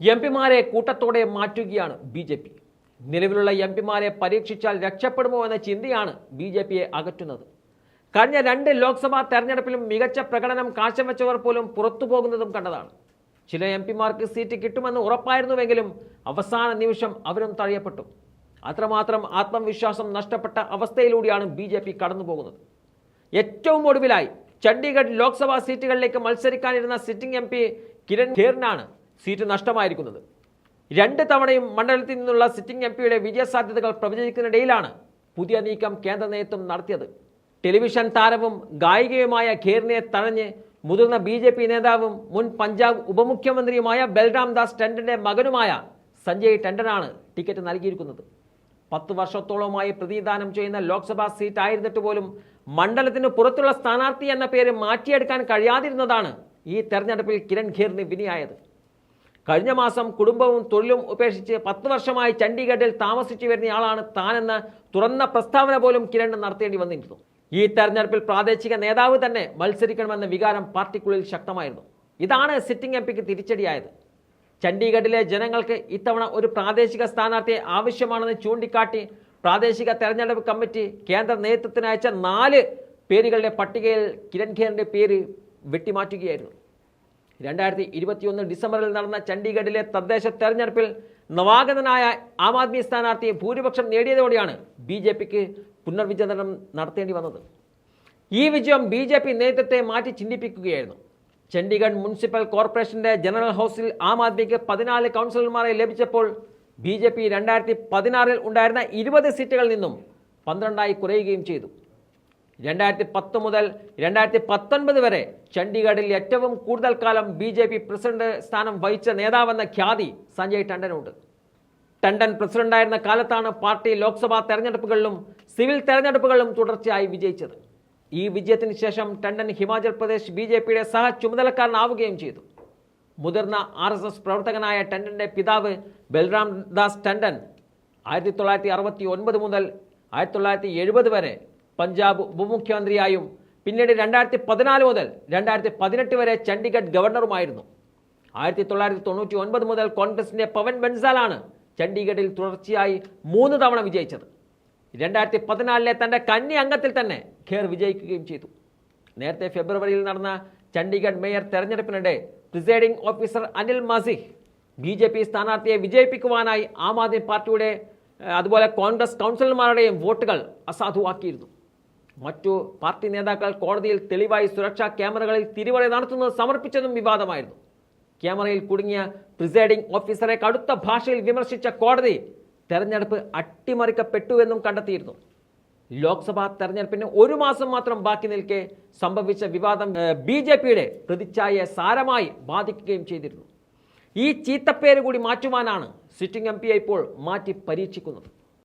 M പിമാരെ കൂട്ടത്തോടെ മാറ്റുകയാണ് ബി ജെ പി. നിലവിലുള്ള എം പിമാരെ പരീക്ഷിച്ചാൽ രക്ഷപ്പെടുമോ എന്ന ചിന്തയാണ് ബി ജെ പിയെ അകറ്റുന്നത്. കഴിഞ്ഞ രണ്ട് ലോക്സഭാ തെരഞ്ഞെടുപ്പിലും മികച്ച പ്രകടനം കാഴ്ചവെച്ചവർ പോലും പുറത്തു പോകുന്നതും കണ്ടതാണ്. ചില എം പിമാർക്ക് സീറ്റ് കിട്ടുമെന്ന് ഉറപ്പായിരുന്നുവെങ്കിലും അവസാന നിമിഷം അവരും തഴയപ്പെട്ടു. അത്രമാത്രം ആത്മവിശ്വാസം നഷ്ടപ്പെട്ട അവസ്ഥയിലൂടെയാണ് ബി ജെ പി കടന്നുപോകുന്നത്. ഏറ്റവും ഒടുവിലായി ചണ്ഡീഗഡ് ലോക്സഭാ സീറ്റുകളിലേക്ക് മത്സരിക്കാനിരുന്ന സിറ്റിംഗ് എം പി കിരൺ ഖേറിനാണ് സീറ്റ് നഷ്ടമായിരിക്കുന്നത്. രണ്ട് തവണയും മണ്ഡലത്തിൽ നിന്നുള്ള സിറ്റിംഗ് എം പിയുടെ വിജയസാധ്യതകൾ പ്രവചിക്കുന്നതിനിടയിലാണ് പുതിയ നീക്കം കേന്ദ്ര നേതൃത്വം നടത്തിയത്. ടെലിവിഷൻ താരവും ഗായികയുമായ ഖേറിനെ തഴഞ്ഞ് മുതിർന്ന ബി ജെ പി നേതാവും മുൻ പഞ്ചാബ് ഉപമുഖ്യമന്ത്രിയുമായ ബൽറാം ദാസ് ടണ്ടന്റെ മകനുമായ സഞ്ജയ് ടണ്ടനാണ് ടിക്കറ്റ് നൽകിയിരിക്കുന്നത്. പത്ത് വർഷത്തോളമായി പ്രതിദാനം ചെയ്യുന്ന ലോക്സഭാ സീറ്റ് ആയിരുന്നിട്ട് പോലും മണ്ഡലത്തിന് പുറത്തുള്ള സ്ഥാനാർത്ഥി എന്ന പേര് മാറ്റിയെടുക്കാൻ കഴിയാതിരുന്നതാണ് ഈ തെരഞ്ഞെടുപ്പിൽ കിരൺ ഖേറിന് വിനിയായത്. കഴിഞ്ഞ മാസം കുടുംബവും തൊഴിലും ഉപേക്ഷിച്ച് പത്ത് വർഷമായി ചണ്ഡീഗഡിൽ താമസിച്ചു വരുന്നയാളാണ് താനെന്ന് തുറന്ന പ്രസ്താവന പോലും കിരൺ നടത്തേണ്ടി വന്നിരുന്നു. ഈ തെരഞ്ഞെടുപ്പിൽ പ്രാദേശിക നേതാവ് തന്നെ മത്സരിക്കണമെന്ന വികാരം പാർട്ടിക്കുള്ളിൽ ശക്തമായിരുന്നു. ഇതാണ് സിറ്റിംഗ് എം പിക്ക് തിരിച്ചടിയായത്. ചണ്ഡീഗഡിലെ ജനങ്ങൾക്ക് ഇത്തവണ ഒരു പ്രാദേശിക സ്ഥാനാർത്ഥിയെ ആവശ്യമാണെന്ന് ചൂണ്ടിക്കാട്ടി പ്രാദേശിക തെരഞ്ഞെടുപ്പ് കമ്മിറ്റി കേന്ദ്ര നേതൃത്വത്തിന് അയച്ച നാല് പേരുകളുടെ പട്ടികയിൽ കിരൺ ഖേറിന്റെ പേര് വെട്ടിമാറ്റുകയായിരുന്നു. രണ്ടായിരത്തി ഇരുപത്തിയൊന്ന് ഡിസംബറിൽ നടന്ന ചണ്ഡീഗഡിലെ തദ്ദേശ തെരഞ്ഞെടുപ്പിൽ നവാഗതനായ ആം ആദ്മി സ്ഥാനാർത്ഥിയെ ഭൂരിപക്ഷം നേടിയതോടെയാണ് ബി ജെ പിക്ക് പുനർവിചിന്തനം നടത്തേണ്ടി വന്നത്. ഈ വിജയം ബി ജെ പി നേതൃത്വത്തെ മാറ്റി ചിന്തിപ്പിക്കുകയായിരുന്നു. ചണ്ഡീഗഡ് മുനിസിപ്പൽ കോർപ്പറേഷന്റെ ജനറൽ ഹൗസിൽ ആം ആദ്മിക്ക് പതിനാല് കൗൺസിലർമാരെ ലഭിച്ചപ്പോൾ ബി ജെ പി രണ്ടായിരത്തി പതിനാറിൽ ഉണ്ടായിരുന്ന ഇരുപത് സീറ്റുകളിൽ നിന്നും പന്ത്രണ്ടായി കുറയുകയും ചെയ്തു. രണ്ടായിരത്തി പത്ത് മുതൽ രണ്ടായിരത്തി പത്തൊൻപത് വരെ ചണ്ഡീഗഡിൽ ഏറ്റവും കൂടുതൽ കാലം ബി ജെ പി പ്രസിഡന്റ് സ്ഥാനം വഹിച്ച നേതാവെന്ന ഖ്യാതി സഞ്ജയ് ടണ്ടനുണ്ട്. ടണ്ടൻ പ്രസിഡന്റായിരുന്ന കാലത്താണ് പാർട്ടി ലോക്സഭാ തെരഞ്ഞെടുപ്പുകളിലും സിവിൽ തെരഞ്ഞെടുപ്പുകളിലും തുടർച്ചയായി വിജയിച്ചത്. ഈ വിജയത്തിന് ശേഷം ടണ്ടൻ ഹിമാചൽ പ്രദേശ് ബി ജെ പിയുടെ സഹ ചുമതലക്കാരനാവുകയും ചെയ്തു. മുതിർന്ന ആർ എസ് എസ് പ്രവർത്തകനായ ടണ്ടന്റെ പിതാവ് ബൽറാം ദാസ് ടണ്ടൻ ആയിരത്തി തൊള്ളായിരത്തി അറുപത്തി ഒൻപത് മുതൽ ആയിരത്തി തൊള്ളായിരത്തി എഴുപത് വരെ പഞ്ചാബ് ഉപമുഖ്യമന്ത്രിയായും പിന്നീട് രണ്ടായിരത്തി പതിനാല് മുതൽ രണ്ടായിരത്തി പതിനെട്ട് വരെ ചണ്ഡീഗഡ് ഗവർണറുമായിരുന്നു. ആയിരത്തി തൊള്ളായിരത്തി തൊണ്ണൂറ്റി ഒൻപത് മുതൽ കോൺഗ്രസിന്റെ പവൻ ബൻസാലാണ് ചണ്ഡീഗഡിൽ തുടർച്ചയായി മൂന്ന് തവണ വിജയിച്ചത്. രണ്ടായിരത്തി പതിനാലിലെ തന്റെ കന്നി അംഗത്തിൽ തന്നെ ഖേർ വിജയിക്കുകയും ചെയ്തു. നേരത്തെ ഫെബ്രുവരിയിൽ നടന്ന Chandigarh mayor തെരഞ്ഞെടുപ്പിനിടെ presiding officer Anil Masih B J P സ്ഥാനാർത്ഥിയെ വിജയിപ്പിക്കുവാനായി ആം ആദ്മി പാർട്ടിയുടെ അതുപോലെ കോൺഗ്രസ് കൗൺസിലർമാരുടെയും വോട്ടുകൾ അസാധുവാക്കിയിരുന്നു. മറ്റു പാർട്ടി നേതാക്കൾ കോടതിയിൽ തെളിവായി സുരക്ഷാ ക്യാമറകളിൽ തിരിവറി നടത്തുന്നത് സമർപ്പിച്ചതും വിവാദമായിരുന്നു. ക്യാമറയിൽ കുടുങ്ങിയ പ്രിസൈഡിംഗ് ഓഫീസറെ കടുത്ത ഭാഷയിൽ വിമർശിച്ച കോടതി തെരഞ്ഞെടുപ്പ് അട്ടിമറിക്കപ്പെട്ടുവെന്നും കണ്ടെത്തിയിരുന്നു. ലോക്സഭാ തെരഞ്ഞെടുപ്പിന് ഒരു മാസം മാത്രം ബാക്കി നിൽക്കെ സംഭവിച്ച വിവാദം ബി ജെ പിയുടെ പ്രതിച്ഛായയെ സാരമായി ബാധിക്കുകയും ചെയ്തിരുന്നു. ഈ ചീത്തപ്പേര് കൂടി മാറ്റുവാനാണ് സിറ്റിംഗ് എം ഇപ്പോൾ മാറ്റി പരീക്ഷിക്കുന്നത്.